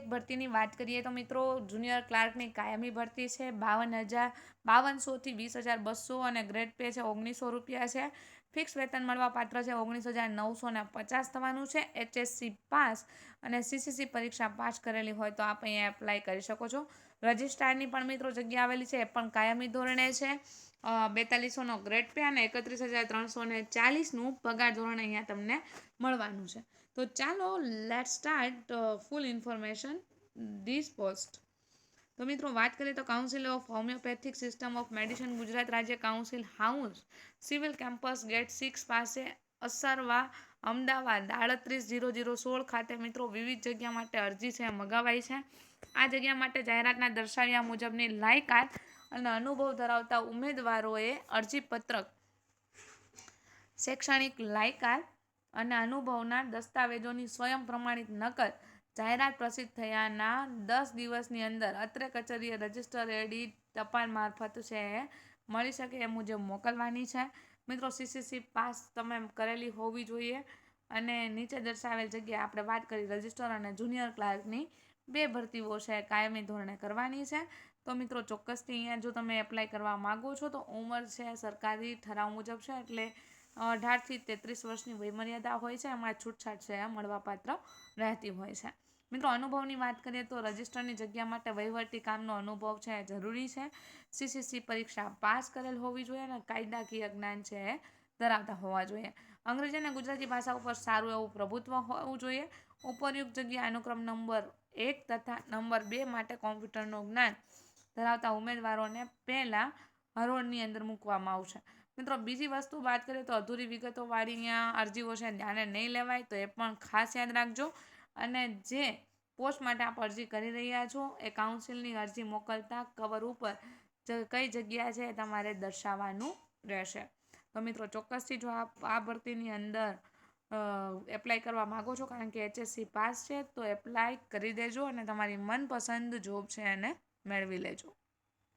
ભરતીની વાત કરીએ તો મિત્રો જુનિયર ક્લાર્કની કાયમી ભરતી છે, બાવન હજાર બાવનસોથી વીસ હજાર બસો અને ગ્રેડ પે છે ઓગણીસો રૂપિયા છે. ફિક્સ વેતન મળવા પાત્ર છે ઓગણીસ હજાર નવસો ને પચાસ થવાનું છે. એચએસસી પાસ અને સીસીસી પરીક્ષા પાસ કરેલી હોય તો આપ અહીંયા એપ્લાય કરી શકો છો. રજિસ્ટ્રારની પણ મિત્રો જગ્યા આવેલી છે, એ પણ કાયમી ધોરણે છે. બેતાલીસોનો ગ્રેડ પે અને એકત્રીસ હજાર ત્રણસો ને ચાલીસનું પગાર ધોરણ અહીંયા તમને મળવાનું છે. તો ચાલો let start full information this post તો મિત્રો, વાત કરીએ તો council of homeopathic system of medicine Gujarat રાજ્ય council house civil campus gate six પાસે અસરવા અમદાવાદ, આડત્રીસ જીરો જીરો સોળ ખાતે મિત્રો વિવિધ જગ્યા માટે અરજી છે, મગાવાઈ છે. આ જગ્યા માટે જાહેરાતના દર્શાવ્યા મુજબની લાયકાત અને અનુભવ ધરાવતા ઉમેદવારોએ અરજીપત્રક, શૈક્ષણિક લાયકાત અને અનુભવના દસ્તાવેજોની સ્વયં પ્રમાણિત નકલ જાહેરાત પ્રસિદ્ધ થયાના દસ દિવસની અંદર અત્રે કચેરીએ રજિસ્ટર એડી ટપાલ મારફત છે, મળી શકે એ મુજબ મોકલવાની છે. મિત્રો સીસીસી પાસ તમે કરેલી હોવી જોઈએ અને નીચે દર્શાવેલ જગ્યાએ આપણે વાત કરી રજિસ્ટર અને જુનિયર ક્લાર્કની બે ભરતીઓ છે, કાયમી ધોરણે કરવાની છે. તો મિત્રો, ચોક્કસથી અહીંયા જો તમે એપ્લાય કરવા માગો છો, તો ઉંમર છે સરકારી ઠરાવ મુજબ છે, એટલે અઢારથી તેત્રીસ વર્ષની વયમર્યાદા હોય છે, એમાં છૂટછાટ છે મળવાપાત્ર રહેતી હોય છે. મિત્રો, અનુભવની વાત કરીએ તો રજિસ્ટરની જગ્યા માટે વહીવટી કામનો અનુભવ છે, જરૂરી છે. સીસીસી પરીક્ષા પાસ કરેલ હોવી જોઈએ અને કાયદાકીય જ્ઞાન છે એ ધરાવતા હોવા જોઈએ. અંગ્રેજી અને ગુજરાતી ભાષા ઉપર સારું એવું પ્રભુત્વ હોવું જોઈએ. ઉપરયુક્ત જગ્યા અનુક્રમ નંબર એક તથા નંબર બે માટે કોમ્પ્યુટરનું જ્ઞાન ધરાવતા ઉમેદવારોને પહેલાં હરોળની અંદર મૂકવામાં આવશે. મિત્રો, બીજી વસ્તુ વાત કરીએ તો અધૂરી વિગતોવાળી અહીંયા અરજીઓ છે, ધ્યાને નહીં લેવાય તો એ પણ ખાસ યાદ રાખજો. અને જે પોસ્ટ માટે આપ અરજી કરી રહ્યા છો, એ કાઉન્સિલની અરજી મોકલતા કવર ઉપર કઈ જગ્યા છે તમારે દર્શાવવાનું રહેશે. તો મિત્રો, ચોક્કસથી જો આપ આ ભરતીની અંદર એપ્લાય કરવા માગો છો, કારણ કે એચએસસી પાસ છે, તો એપ્લાય કરી દેજો અને તમારી મનપસંદ જોબ છે એને મેળવી લેજો.